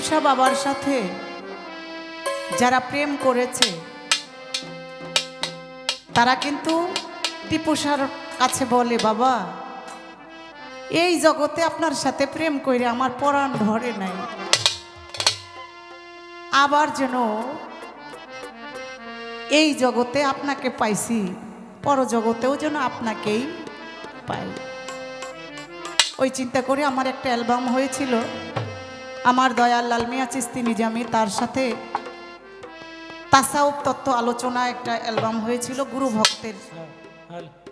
টিপুসা বাবার সাথে যারা প্রেম করেছে, তারা কিন্তু টিপুসার কাছে বলে, বাবা, এই জগতে আপনার সাথে প্রেম করে আমার পরাণ ধরে নাই। আবার যেন এই জগতে আপনাকে পাইছি, পরজগতেও যেন আপনাকেই পাই। ওই চিন্তা করে আমার একটা অ্যালবাম হয়েছিল। আমার দয়াল লাল মিয়া চিস্তি নিজামি, তার সাথে তাসাউপ তত্ত্ব আলোচনা একটা অ্যালবাম হয়েছিল গুরু ভক্তের।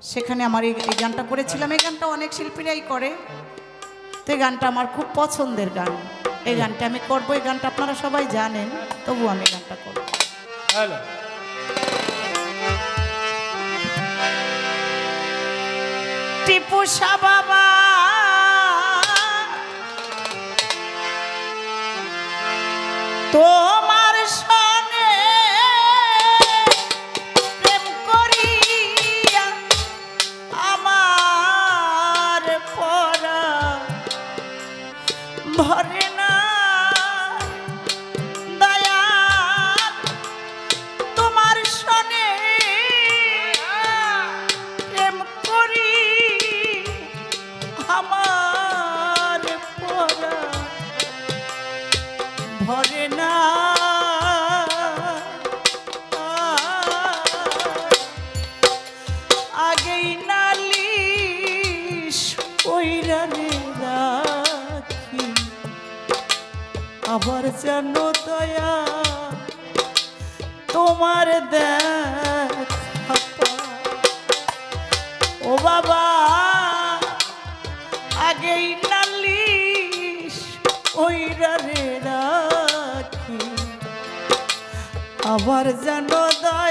সেখানে আমার এই গানটা করেছিলাম। এই গানটা অনেক শিল্পীরাই করে। তো এই গানটা আমার খুব পছন্দের গান। এই গানটা আমি করব। এই গানটা আপনারা সবাই জানেন, তবু আমি গানটা করব। টিপু বাবা। তোমার তোমার ও বাবা আগেই নালিশ ওই রে রাখি। আবার যেন দয়া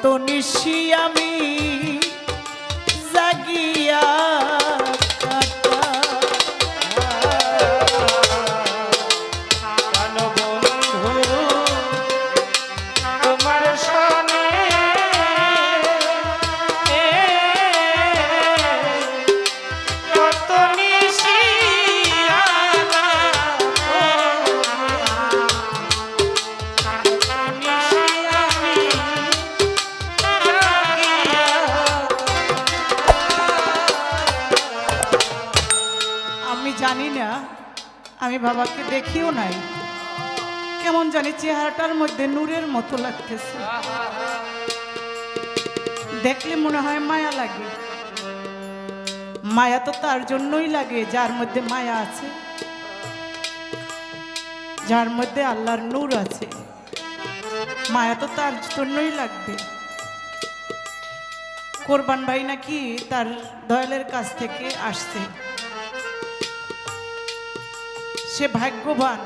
কত নিশি আমি। আমি বাবাকে দেখিও নাই। কেমন জানি চেহারাটার মধ্যে নূরের মতো লাগতেছে। দেখলে মনে হয় মায়া লাগে। মায়া তো তার জন্যই লাগে, যার মধ্যে মায়া আছে। যার মধ্যে আল্লাহর নূর আছে। মায়া তো তার জন্যই লাগবে। কোরবান ভাই নাকি তার দয়ালের কাছ থেকে আসছে। সে ভাগ্যবান।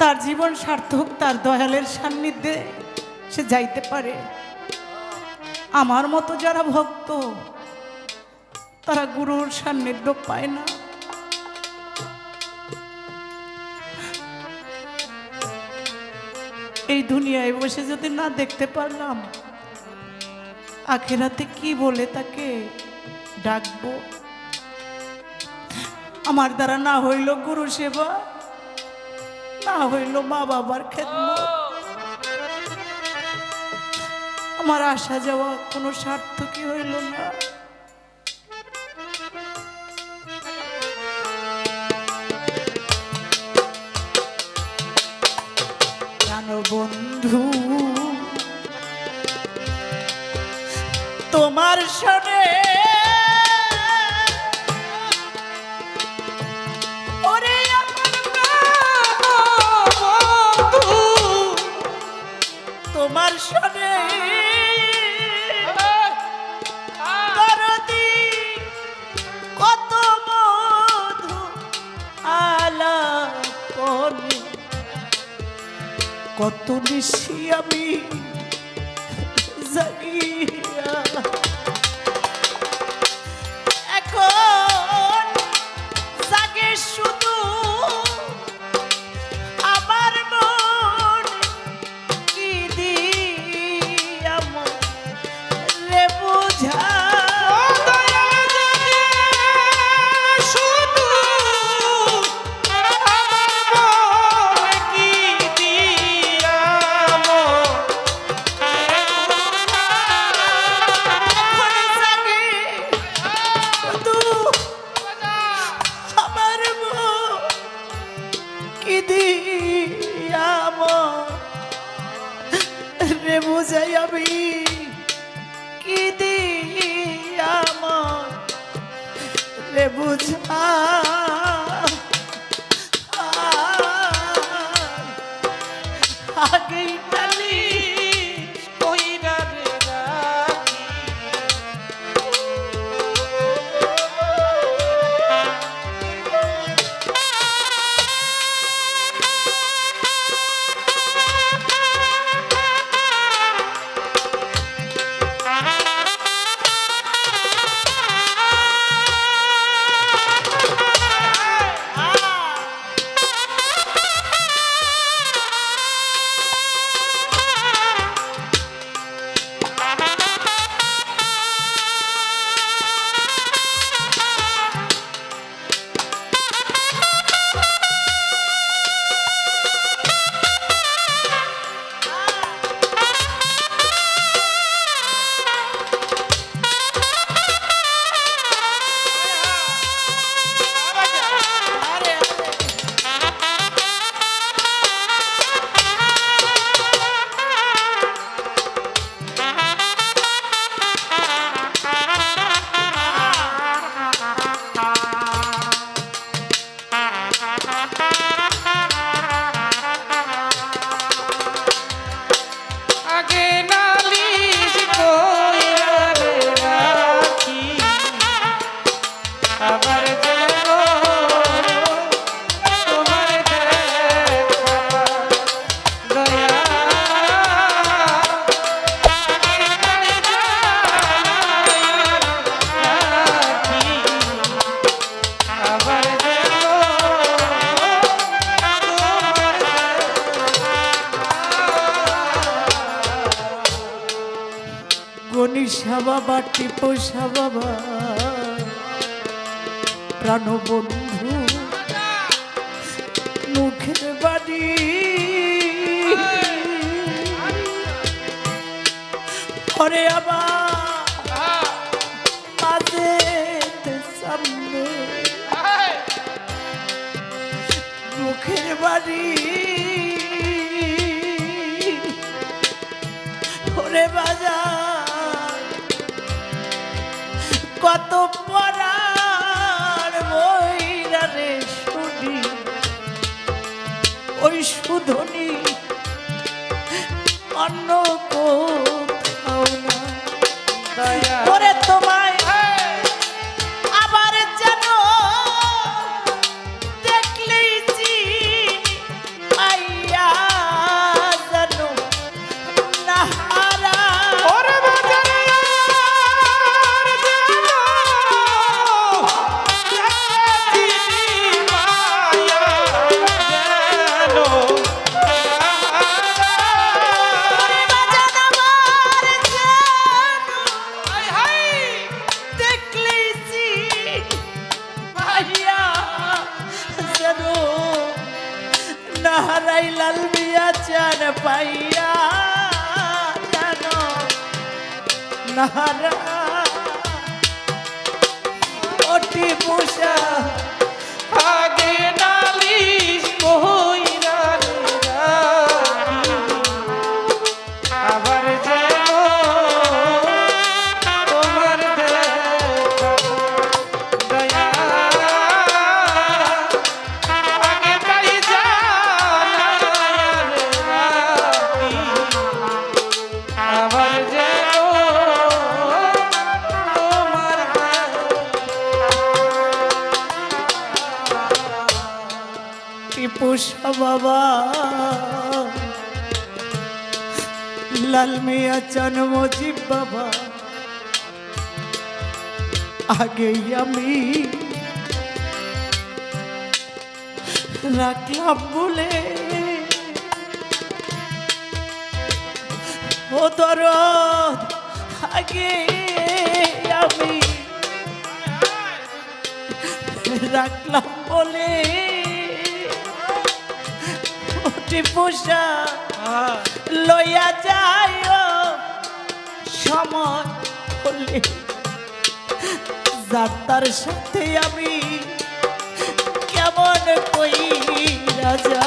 তার জীবন সার্থক, তার দয়ালের সান্নিধ্যে সে যাইতে পারে। আমার মতো যারা ভক্ত, তারা গুরুর সান্নিধ্য পায় না। এই দুনিয়ায় বসে যদি না দেখতে পারলাম, আখেরাতে কি বলে তাকে ডাকবো? আমার দ্বারা না হইল গুরু সেবা, না হইল মা বাবার খেদমত। আমার আসা যাওয়া কোনো সার্থকই হইল না। তোমার সনে কত মধু আলাপনে। কত নিশি আমি জাগিয়া। এখন জাগে শুধু বুঝাই কি কি আমার রে বুঝা গণিসা বাবা টিপসা বাবা? প্রাণবন্ধু মুখের বাড়ি পরে আবার সামনে মুখের বাড়ি ওরে বাজার কত পড়ার বইরা রে শুনি। ওই শুধনি হারাই লাল মিয়া চার পাইয়া জানো নাহারা ওটি পোষা লাল মিয়া চান মজিব বাবা। আগে আমি রাখলাম বলে। ও তোর আগে আমি রাখলাম বলে। পোষা লইয়া যায় সময় হলে যাত্রার সাথে আমি কেমন কই রাজা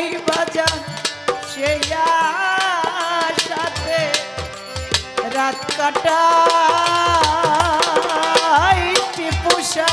গাই বাজান সেয়ার সাথে রাত কাটাই টিপুষা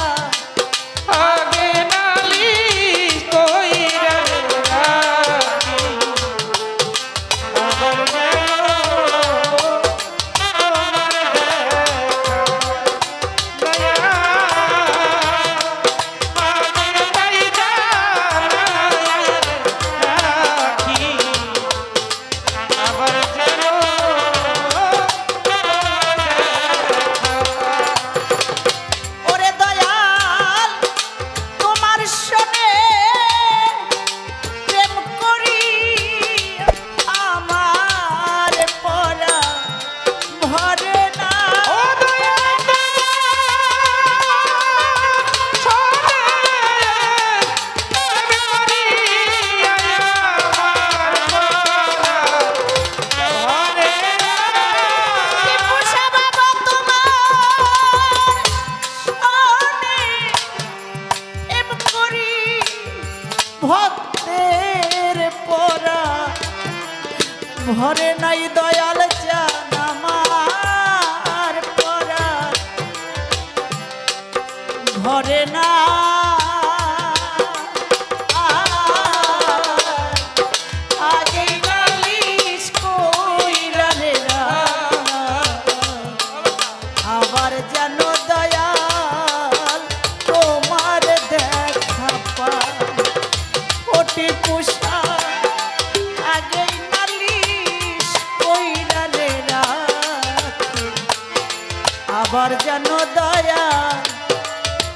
যেন দয়া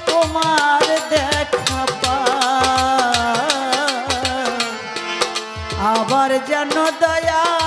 তোমার দেখা পা আবার যেন দয়া